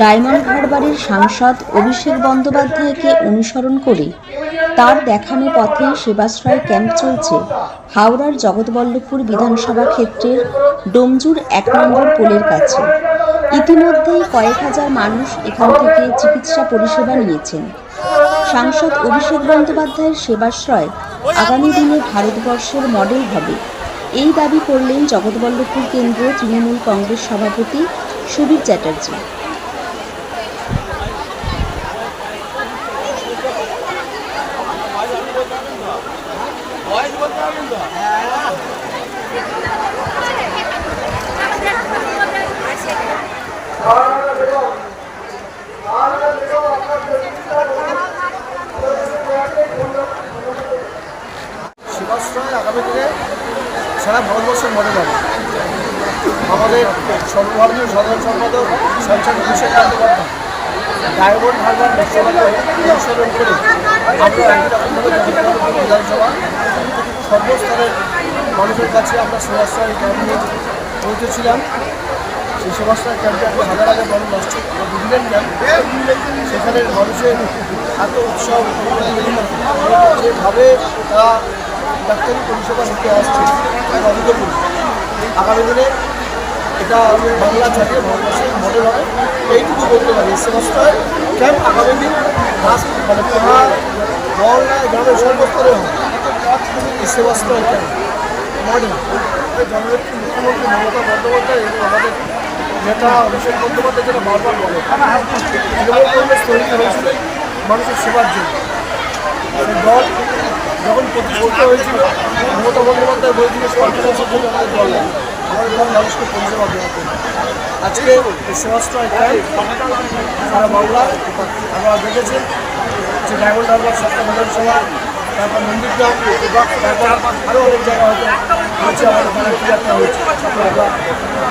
Diamond হারবারের সাংসদ অভিষেক বন্দ্যোপাধ্যায়কে অনুসরণ করে তার দেখানো পথে সেবাশ্রয় ক্যাম্প চলছে। হাওড়ার জগৎবল্লভপুর বিধানসভা ক্ষেত্রের ডোমজুর এক নম্বর পোলের কাছে। ইতিমধ্যেই কয়েক হাজার মানুষ এখান থেকে চিকিৎসা পরিষেবা নিয়েছেন। সাংসদ অভিষেক বন্দ্যোপাধ্যায়ের সেবাশ্রয় আগামী দিনে ভারতবর্ষের মডেল হবে। এই দাবি করলেন জগৎবল্লভপুর কেন্দ্র তৃণমূল কংগ্রেস সভাপতি সুবীর চ্যাটার্জি শিবাশ্রয় আগামী দিনে সারা ভারতবর্ষের মনে হবে আমাদের সর্বভারতীয় সাধারণ সম্পাদক সাংসদ অভিষেক বন্দ্যোপাধ্যায় ডায়মন্ড হারবার লোকসভাকে অনুসরণ করে বিধানসভা সর্বস্তরের মানুষের কাছে আমরা সেবাশ্রয় ক্যাম্প নিয়ে পৌঁছেছিলাম সেই সেবাশ্রয় ক্যাম্পে আমরা হাজার হাজার মানুষ আসছে বুঝলেন ক্যাম্প সেখানের মানুষের এত উৎসব যেভাবে তারা ডাক্তারি পরিষেবা নিতে আসছে। তার অভূতপূর্ব আগামী দিনে এটা বাংলা জাতীয় ভারতবর্ষের মডেল হবে। এইটুকু বলতে পারি সমস্ত ক্যাম্প আগামী দিন রাস- মানে পাহাড় মহল্লা গ্রামের সর্বস্তরে হবে। এই ক্যাম্প মডেল জননেত্রী মুখ্যমন্ত্রী মমতা বন্দ্যোপাধ্যায় এবং আমাদের নেতা অভিষেক বন্দ্যোপাধ্যায় যেটা বারবার বলে তৈরি হয়েছিল মানুষের সেবার জন্য। দল যখন প্রতিষ্ঠিত হয়েছিল, মমতা বন্দ্যোপাধ্যায় বলেছিল সরকারের জন্য আমাদের দল নেই। আমাদের দল মানুষকে পরিষেবা দেওয়ার জন্য আজকে সেবাশ্রয় ক্যাম্প সারা বাংলা আমরা দেখেছি যে ডায়মন্ড হারবার সপ্তাহ বিধানসভা, তারপর নন্দীগ্রাম, তারপর আরও অনেক জায়গা হয়তো হয়েছে, আমাদের যাত্রা হয়েছে। আমরা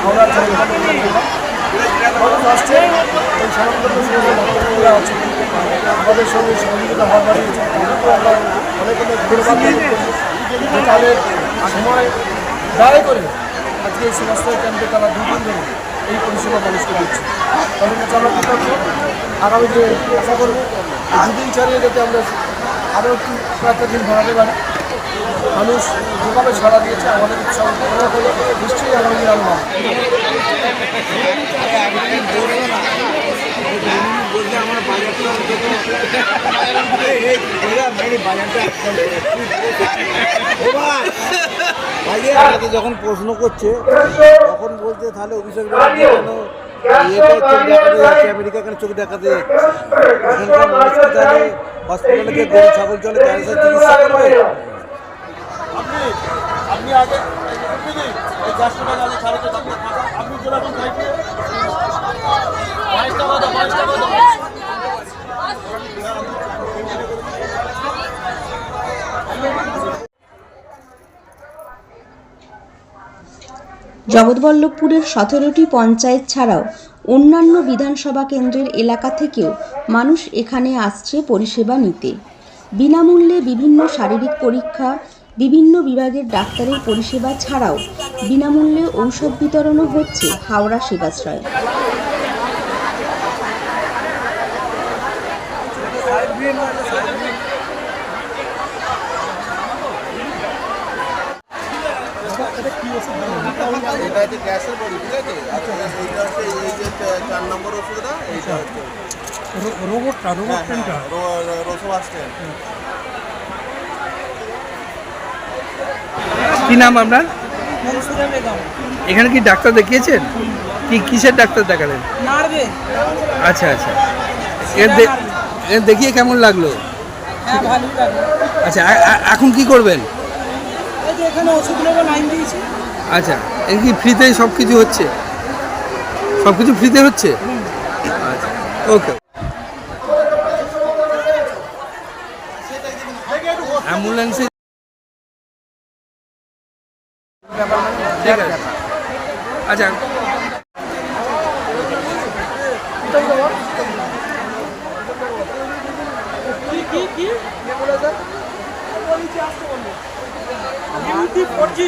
হাওড়ার মানুষ এই সনাতন আমাদের সঙ্গে সহযোগিতা হওয়া যে তাদের সময় ব্যয় করে আজকে এই সেবাশ্রয় ক্যাম্পে তারা দুদিন ধরে এই পরিষেবা মানুষকে দিচ্ছে তাদের কাছে আমরা কৃতজ্ঞ আগামী দিনে আশা করব দুদিন চালিয়ে যাতে আমরা আরও একটু কয়েকটা দিন বাড়াতে পারি মানুষ যেভাবে সাড়া দিয়েছে আমাদের উৎসাহ নিশ্চয়ই আগামী দিন বাড়বে। যখন প্রশ্ন করছে, তখন বলছে, তাহলে অভিষেক আমেরিকা কেন চোখ যাচ্ছে? এখানকার মানুষকে হসপিটালে গরু, ছাগল চলে ক্যান্সার চিকিৎসা করবে? আপনি আগে, আপনি জগৎবল্লভপুরের সতেরোটি পঞ্চায়েত ছাড়াও অন্যান্য বিধানসভা কেন্দ্রের এলাকা থেকেও মানুষ এখানে আসছে পরিষেবা নিতে। বিনামূল্যে বিভিন্ন শারীরিক পরীক্ষা, বিভিন্ন বিভাগের ডাক্তারের পরিষেবা ছাড়াও বিনামূল্যে ঔষধ বিতরণও হচ্ছে হাওড়া সেবাশ্রয়ে। এটা হচ্ছে গ্যাসের বড়ি ঠিক আছে? এইটা হচ্ছে এই যে চার নম্বর ওষুধটা এইটা হচ্ছে। রোবটটা রোবট ট্রেনটা রসবাস্টেন কি নাম আপনার? এখানে কি ডাক্তার দেখিয়েছেন? কি কিসের ডাক্তার দেখালেন? আচ্ছা আচ্ছা। এর দেখিয়ে কেমন লাগল? হ্যাঁ আচ্ছা এখন কি করবেন? আচ্ছা এর কি ফ্রিতে সব কিছু হচ্ছে? সব কিছু ফ্রিতে হচ্ছে? আচ্ছা ওকে অ্যাম্বুলেন্সে আচ্ছা। কি কি? ইউটি ফোর জি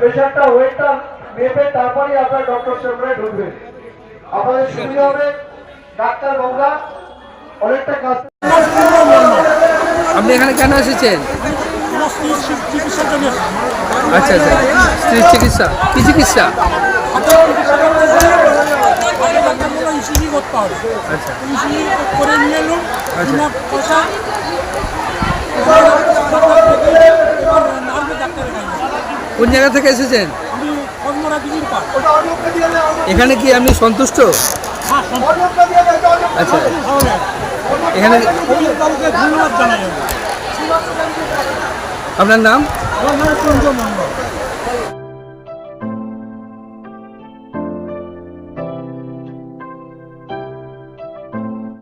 প্রেশারটা ওয়েটটা মেপে তারপরেই আপনার ডক্টর সামনে ঢুকবেন আপনাদের সুবিধা হবে ডাক্তার বাবুরা অনেকটা কাজ আপনি এখানে কেন এসেছেন? চিকিৎসার জন্য আচ্ছা আচ্ছা। স্ত্রীর চিকিৎসা। কি চিকিৎসা? ইসিজি করতে হবে আচ্ছা। ইসিজি করে নিয়ে এলুন আচ্ছা। পয়সা এবার নামবে ডাক্তারের কাছে কোন জায়গা থেকে এসেছেন? এখানে কি আপনি সন্তুষ্ট? আচ্ছা। এখানে আপনার নাম? আমার নাম চন্দ্র মন্ডল